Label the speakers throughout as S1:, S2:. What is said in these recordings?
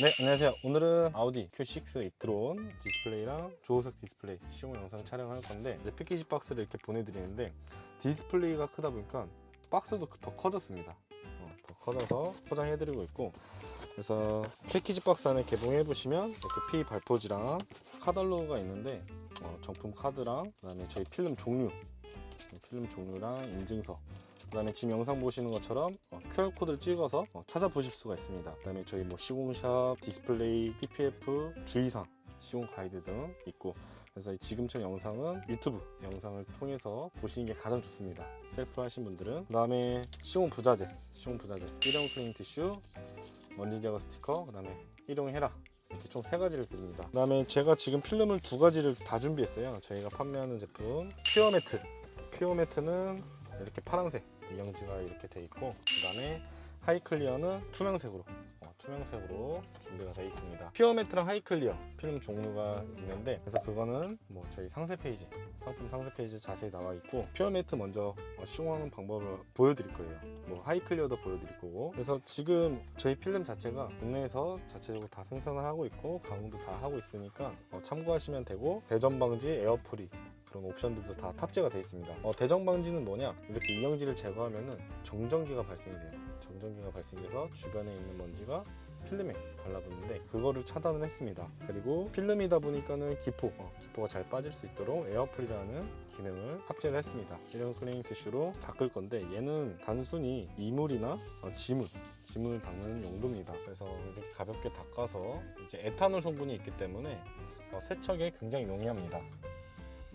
S1: 네 안녕하세요. 오늘은 아우디 Q6 이트론 디스플레이랑 조우석 디스플레이 시공 영상 촬영할 건데 이제 패키지 박스를 이렇게 보내드리는데 디스플레이가 크다 보니까 박스도 더 커졌습니다. 어, 더 커져서 포장해드리고 있고 그래서 패키지 박스 안에 개봉해 보시면 이렇게 P 발포지랑 카달로그가 있는데 어, 정품 카드랑 그 다음에 저희 필름 종류 필름 종류랑 인증서 그 다음에 지금 영상 보시는 것처럼 어, QR 코드를 찍어서 어, 찾아보실 수가 있습니다. 그 다음에 저희 뭐 시공샵, 디스플레이, PPF, 주의사항, 시공 가이드 등 있고 그래서 이 지금처럼 영상은 유튜브 영상을 통해서 보시는 게 가장 좋습니다. 셀프 하신 분들은 그 다음에 시공 부자재, 시공 부자재, 일회용 클린 티슈, 먼지 제거 스티커, 그 다음에 일용 헤라 이렇게 총 세 가지를 드립니다. 그 다음에 제가 지금 필름을 두 가지를 다 준비했어요. 저희가 판매하는 제품 퓨어 매트. 퓨어 매트는 이렇게 파란색 이영지가 이렇게 돼 있고 그다음에 하이클리어는 투명색으로 어, 투명색으로 준비가 되어 있습니다. 퓨어 매트랑 하이클리어 필름 종류가 있는데 그래서 그거는 뭐 저희 상세 페이지 상품 상세 페이지 자세히 나와 있고 퓨어 매트 먼저 어, 시공하는 방법을 보여드릴 거예요. 뭐 하이클리어도 보여드릴 거고 그래서 지금 저희 필름 자체가 국내에서 자체적으로 다 생산을 하고 있고 가공도 다 하고 있으니까 어, 참고하시면 되고 대전 방지 에어프리 그런 옵션들도 다 탑재가 되어 있습니다. 어, 대정 방지는 뭐냐? 이렇게 이영지를 제거하면은 정전기가 발생이 돼요. 정전기가 발생해서 주변에 있는 먼지가 필름에 달라붙는데 그거를 차단을 했습니다. 그리고 필름이다 보니까는 기포, 어, 기포가 잘 빠질 수 있도록 에어프리라는 기능을 탑재를 했습니다. 이런 클리닝 티슈로 닦을 건데 얘는 단순히 이물이나 어, 지물, 지물을 닦는 용도입니다. 그래서 이렇게 가볍게 닦아서 이제 에탄올 성분이 있기 때문에 어, 세척에 굉장히 용이합니다.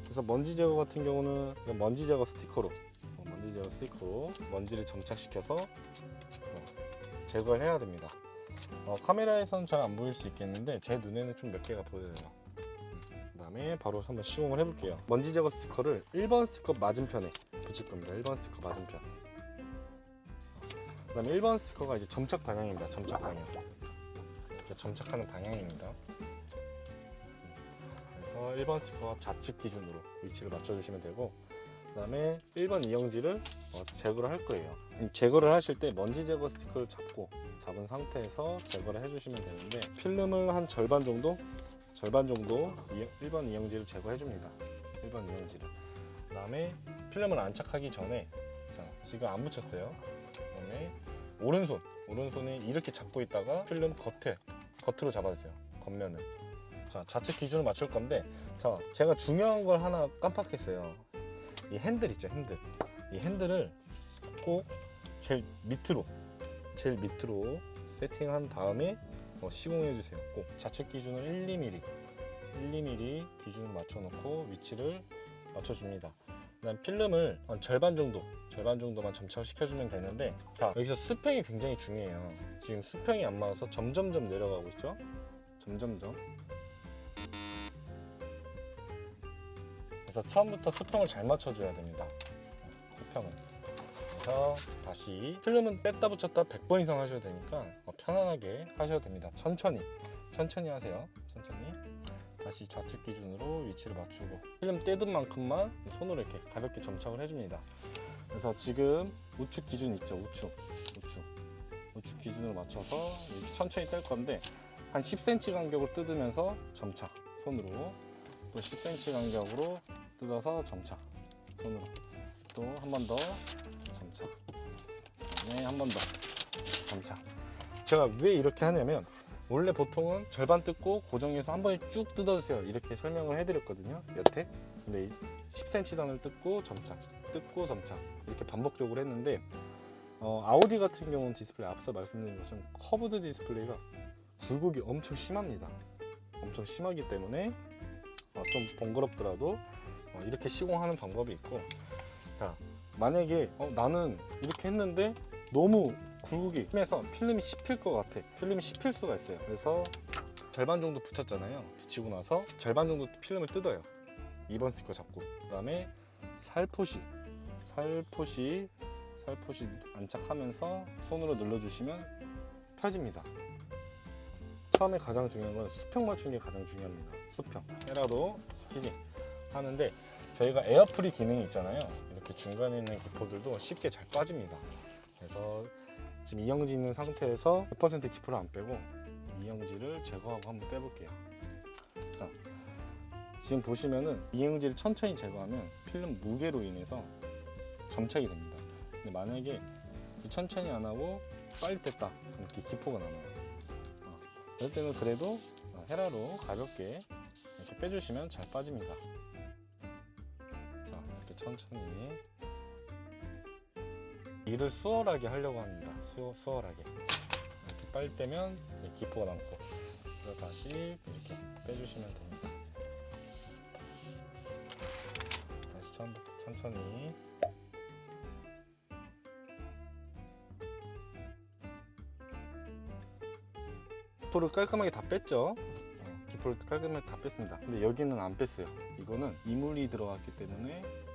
S1: 그래서 먼지 제거 같은 경우는 먼지 제거 스티커로 어, 먼지 제거 스티커로 먼지를 점착시켜서 어, 제거를 해야 됩니다. 어, 카메라에선 잘안 보일 수 있겠는데 제 눈에는 좀 몇 개가 보여요. 그 다음에 바로 한번 시공을 해볼게요. 먼지 제거 스티커를 1번 스티커 맞은편에 붙일 겁니다. 1번 스티커 맞은편. 그 다음에 1번 스티커가 이제 점착 방향입니다. 점착 방향. 점착하는 방향입니다. 그래서 1번 스티커 좌측 기준으로 위치를 맞춰주시면 되고 그 다음에 1번 이영지를 어, 제거를 할 거예요. 음, 제거를 하실 때 먼지 제거 스티커를 잡고 잡은 상태에서 제거를 해주시면 되는데 필름을 한 절반 정도 절반 정도 1번 이영지를 제거해 줍니다. 1번 이영지를. 그 다음에 필름을 안착하기 전에 자 지금 안 붙였어요. 그 다음에 오른손 오른손에 이렇게 잡고 있다가 필름 겉에 겉으로 잡아주세요. 겉면을. 자 좌측 기준을 맞출 건데 자 제가 중요한 걸 하나 깜빡했어요. 이 핸들 있죠 핸들. 이 핸들을 꼭 제일 밑으로 제일 밑으로 세팅한 다음에 어, 시공해 주세요. 꼭 좌측 기준을 1, 2mm 1, 2mm 기준을 맞춰 놓고 위치를 맞춰 줍니다. 그다음 필름을 한 절반 정도 절반 정도만 점착시켜 주면 되는데 자 여기서 수평이 굉장히 중요해요. 지금 수평이 안 맞아서 점점점 내려가고 있죠? 점점점 그래서 처음부터 수평을 잘 맞춰줘야 됩니다. 수평을. 그래서 다시 필름은 뺐다 붙였다 100번 이상 하셔야 되니까 어, 편안하게 하셔도 됩니다. 천천히 천천히 하세요. 천천히 다시 좌측 기준으로 위치를 맞추고 필름 떼든 만큼만 손으로 이렇게 가볍게 점착을 해줍니다. 그래서 지금 우측 기준 있죠 우측 우측 우측 기준으로 맞춰서 천천히 뗄 건데 한 10cm 간격으로 뜯으면서 점착 손으로 또 10cm 간격으로 뜯어서 점착 손으로. 또 한 번 더. 점착 네한 번 더. 점착 제가 왜 이렇게 하냐면 원래 보통은 절반 뜯고 고정해서 한 번에 쭉 뜯어주세요. 이렇게 설명을 해드렸거든요 여태. 근데 이 10cm 단을 뜯고 점착 뜯고 점착 이렇게 반복적으로 했는데 어, 아우디 같은 경우는 디스플레이 앞서 말씀드린 것처럼 커브드 디스플레이가 굴곡이 엄청 심합니다. 엄청 심하기 때문에 어, 좀 번거롭더라도 어, 이렇게 시공하는 방법이 있고 자 만약에 어, 나는 이렇게 했는데 너무 굴곡이 심해서 필름이 씹힐 것 같아. 필름이 씹힐 수가 있어요. 그래서 절반 정도 붙였잖아요. 붙이고 나서 절반 정도 필름을 뜯어요. 2번 스티커 잡고. 그 다음에 살포시. 살포시 살포시 안착하면서 손으로 눌러주시면 펴집니다. 처음에 가장 중요한 건 수평 맞추는 게 가장 중요합니다. 수평. 에라도 스키징 하는데 저희가 에어프리 기능이 있잖아요. 이렇게 중간에 있는 기포들도 쉽게 잘 빠집니다. 그래서 지금 이영지 있는 상태에서 100% 기포를 안 빼고 이영지를 제거하고 한번 빼볼게요. 자, 지금 보시면은 이영지를 천천히 제거하면 필름 무게로 인해서 점착이 됩니다. 근데 만약에 이 천천히 안 하고 빨리 뗐다 이렇게 기포가 남아요. 어, 그럴 때는 그래도 어, 헤라로 가볍게 이렇게 빼주시면 잘 빠집니다. 천천히 일을 수월하게 하려고 합니다. 수, 수월하게 이렇게 이 기포가 남고 그래서 다시 이렇게 빼주시면 됩니다. 다시 처음부터 천천히 기포를 깔끔하게 다 뺐죠. 어, 기포를 깔끔하게 다 뺐습니다. 근데 여기는 안 뺐어요. 이거는 이물이 들어갔기 때문에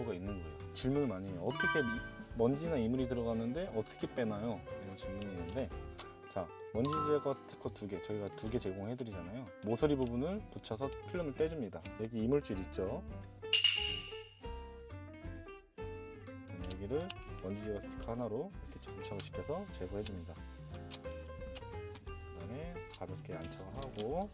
S1: 어, 기포가 있는 거예요. 질문을 많이 해요. 어떻게 이- 먼지나 이물이 들어갔는데 어떻게 빼나요? 이런 질문이 있는데 자 먼지 제거 스티커 두 개 저희가 두 개 제공해 드리잖아요. 모서리 부분을 붙여서 필름을 떼줍니다. 여기 이물질 있죠. 여기를 먼지 제거 스티커 하나로 이렇게 점착을 시켜서 제거해 줍니다. 그 다음에 가볍게 안착을 하고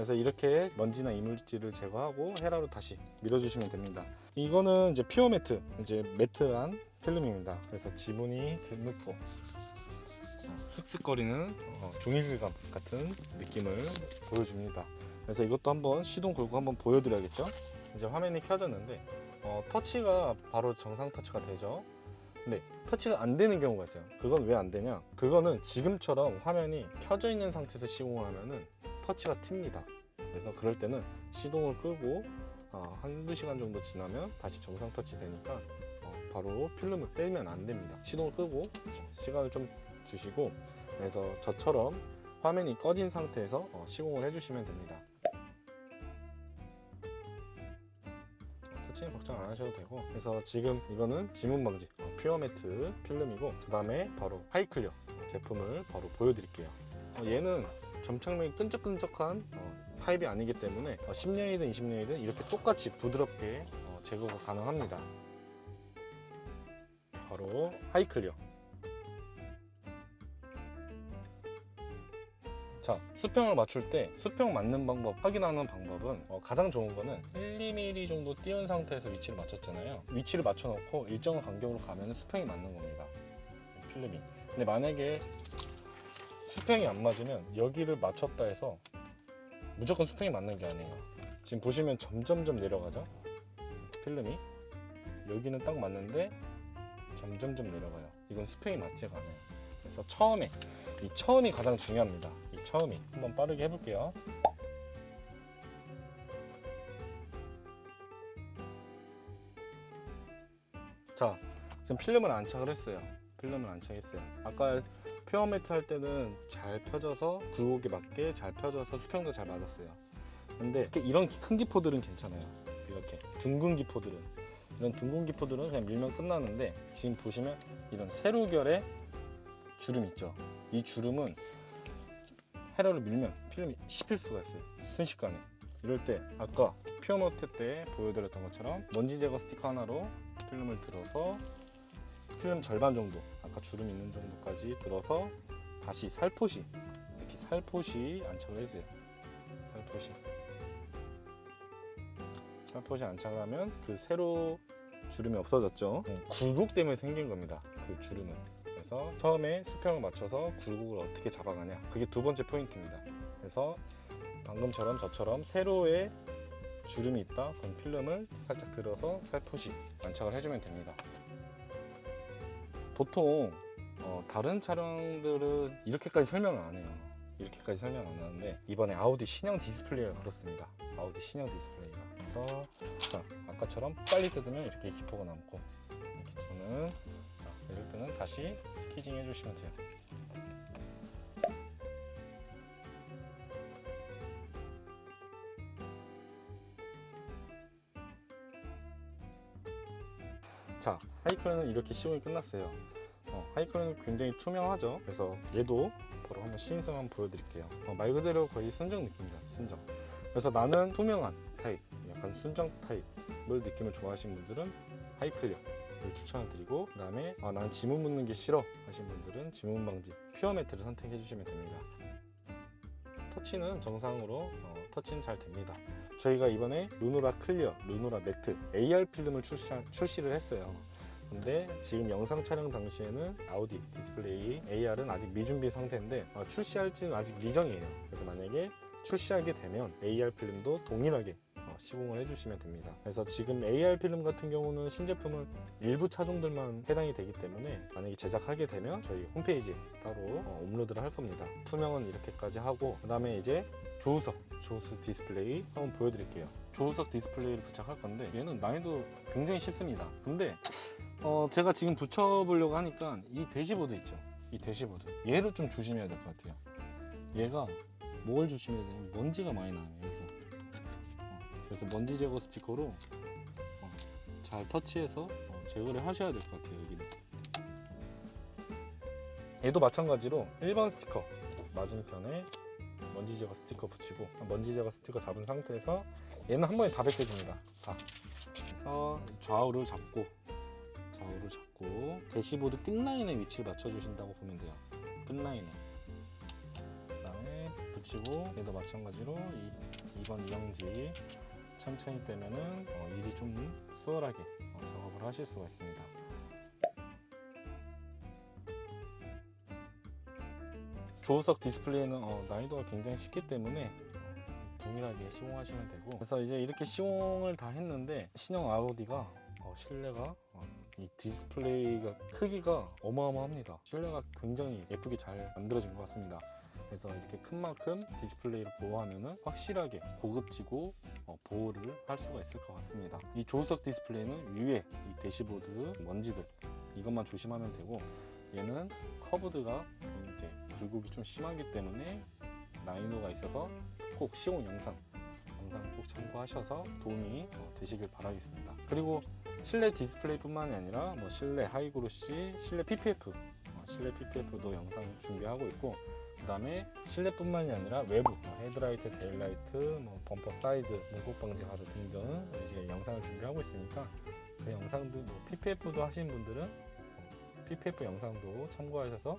S1: 그래서 이렇게 먼지나 이물질을 제거하고 헤라로 다시 밀어주시면 됩니다. 이거는 이제 피어 매트, 이제 매트한 필름입니다. 그래서 지문이 드물고 어, 슥슥거리는 어, 종이질감 같은 느낌을 보여줍니다. 그래서 이것도 한번 시동 걸고 한번 보여드려야겠죠? 이제 화면이 켜졌는데 어, 터치가 바로 정상 터치가 되죠. 근데 터치가 안 되는 경우가 있어요. 그건 왜 안 되냐? 그거는 지금처럼 화면이 켜져 있는 상태에서 시공을 하면은 터치가 튑니다. 그래서 그럴 때는 시동을 끄고 어, 한두 시간 정도 지나면 다시 정상 터치 되니까 어, 바로 필름을 떼면 안 됩니다. 시동을 끄고 어, 시간을 좀 주시고 그래서 저처럼 화면이 꺼진 상태에서 어, 시공을 해주시면 됩니다. 터치는 걱정 안 하셔도 되고 그래서 지금 이거는 지문 방지 어, 퓨어 매트 필름이고 그 다음에 바로 하이클리어 제품을 바로 보여드릴게요. 어, 얘는 점착력이 끈적끈적한 어, 타입이 아니기 때문에 어, 10년이든 20년이든 이렇게 똑같이 부드럽게 어, 제거가 가능합니다. 바로 하이클리어. 자, 수평을 맞출 때 수평 맞는 방법 확인하는 방법은 어, 가장 좋은 거는 1mm 정도 띄운 상태에서 위치를 맞췄잖아요. 위치를 맞춰놓고 일정 간격으로 가면 수평이 맞는 겁니다. 필름이. 근데 만약에 수평이 안 맞으면 여기를 맞췄다 해서 무조건 수평이 맞는 게 아니에요. 지금 보시면 점점점 내려가죠. 필름이 여기는 딱 맞는데 점점점 내려가요. 이건 수평이 맞지가 않아요. 그래서 처음에 이 처음이 가장 중요합니다. 이 처음이 한번 빠르게 해볼게요. 자, 지금 필름을 안착을 했어요. 필름을 안착했어요. 아까 퓨어 매트 할 때는 잘 펴져서 굴곡에 맞게 잘 펴져서 수평도 잘 맞았어요. 근데 이런 기- 큰 기포들은 괜찮아요. 이렇게 둥근 기포들은 이런 둥근 기포들은 그냥 밀면 끝나는데 지금 보시면 이런 세로결의 주름 있죠. 이 주름은 헤라를 밀면 필름이 씹힐 수가 있어요. 순식간에. 이럴 때 아까 퓨어 매트 때 보여드렸던 것처럼 먼지 제거 스티커 하나로 필름을 들어서 필름 절반 정도 아까 주름 있는 정도까지 들어서 다시 살포시 이렇게 살포시 안착을 해주세요. 살포시. 살포시 안착을 하면 그 세로 주름이 없어졌죠? 음, 굴곡 때문에 생긴 겁니다 그 주름은. 그래서 처음에 수평을 맞춰서 굴곡을 어떻게 잡아가냐 그게 두 번째 포인트입니다. 그래서 방금처럼 저처럼 세로에 주름이 있다 그럼 필름을 살짝 들어서 살포시 안착을 해주면 됩니다 보통 어, 다른 차량들은 이렇게까지 설명을 안 해요. 이렇게까지 설명 안 하는데 이번에 아우디 신형 디스플레이가 그렇습니다. 아우디 신형 디스플레이가 그래서 자 아까처럼 빨리 뜯으면 이렇게 기포가 남고 이렇게 저는 자, 이럴 때는 다시 스키징 해주시면 돼요. 하이클은 이렇게 시공이 끝났어요. 어, 하이클은 굉장히 투명하죠. 그래서 얘도 바로 한번 시인성 한번 보여드릴게요. 어, 말 그대로 거의 순정 느낌이다. 순정. 그래서 나는 투명한 타입, 약간 순정 타입을 느낌을 좋아하시는 분들은 하이클리어 를 추천을 드리고 그 다음에 아, 난 지문 묻는 게 싫어 하신 분들은 지문 방지 퓨어 매트를 선택해 주시면 됩니다. 터치는 정상으로 어, 터치는 잘 됩니다. 저희가 이번에 루노라 클리어, 루노라 매트 AR 필름을 출시, 출시를 했어요. 근데 지금 영상 촬영 당시에는 아우디 디스플레이 AR은 아직 미준비 상태인데 어, 출시할지는 아직 미정이에요. 그래서 만약에 출시하게 되면 AR 필름도 동일하게 어, 시공을 해주시면 됩니다. 그래서 지금 AR 필름 같은 경우는 신제품은 일부 차종들만 해당이 되기 때문에 만약에 제작하게 되면 저희 홈페이지에 따로 어, 업로드를 할 겁니다. 투명은 이렇게까지 하고 그 다음에 이제 조우석, 조우석 디스플레이 한번 보여드릴게요. 조우석 디스플레이를 부착할 건데 얘는 난이도 굉장히 쉽습니다. 근데 어, 제가 지금 붙여보려고 하니까 이 대시보드 있죠? 이 대시보드 얘를 좀 조심해야 될 것 같아요. 얘가 뭘 조심해야 되냐면 먼지가 많이 나요 여기서. 어, 그래서 먼지 제거 스티커로 어, 잘 터치해서 어, 제거를 하셔야 될 것 같아요 여기는. 얘도 마찬가지로 1번 스티커 맞은편에 먼지 제거 스티커 붙이고 먼지 제거 스티커 잡은 상태에서 얘는 한 번에 다 벗겨줍니다. 다. 그래서 좌우를 잡고 좌우를 잡고 대시보드 끝라인에 위치를 맞춰주신다고 보면 돼요. 끝라인에. 그 다음에 붙이고 얘도 마찬가지로 이, 2번 이영지 천천히 떼면은 어, 일이 좀 수월하게 어, 작업을 하실 수가 있습니다. 조우석 디스플레이는 어, 난이도가 굉장히 쉽기 때문에 어, 동일하게 시공하시면 되고. 그래서 이제 이렇게 시공을 다 했는데 신형 아우디가 어, 실내가 어, 이 디스플레이가 크기가 어마어마합니다. 실내가 굉장히 예쁘게 잘 만들어진 것 같습니다 그래서 이렇게 큰 만큼 디스플레이를 보호하면 확실하게 고급지고 어, 보호를 할 수가 있을 것 같습니다 이 조우석 디스플레이는 위에 이 대시보드 먼지들 이것만 조심하면 되고 얘는 커브드가 이제 굴곡이 좀 심하기 때문에 난이도가 있어서 꼭 시공 영상 영상 꼭 참고하셔서 도움이 어, 되시길 바라겠습니다. 그리고 실내 디스플레이뿐만이 아니라 뭐 실내 하이그로시, 실내 PPF, 어, 실내 PPF도 영상 준비하고 있고 그 다음에 실내뿐만이 아니라 외부 뭐 헤드라이트, 테일라이트, 뭐 범퍼 사이드, 문콕 방지 가드 등등 이제 영상을 준비하고 있으니까 그 영상들 뭐 PPF도 하시는 분들은 어, PPF 영상도 참고하셔서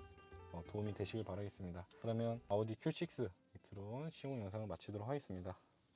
S1: 어, 도움이 되시길 바라겠습니다. 그러면 아우디 Q6 이트론 시공 영상을 마치도록 하겠습니다.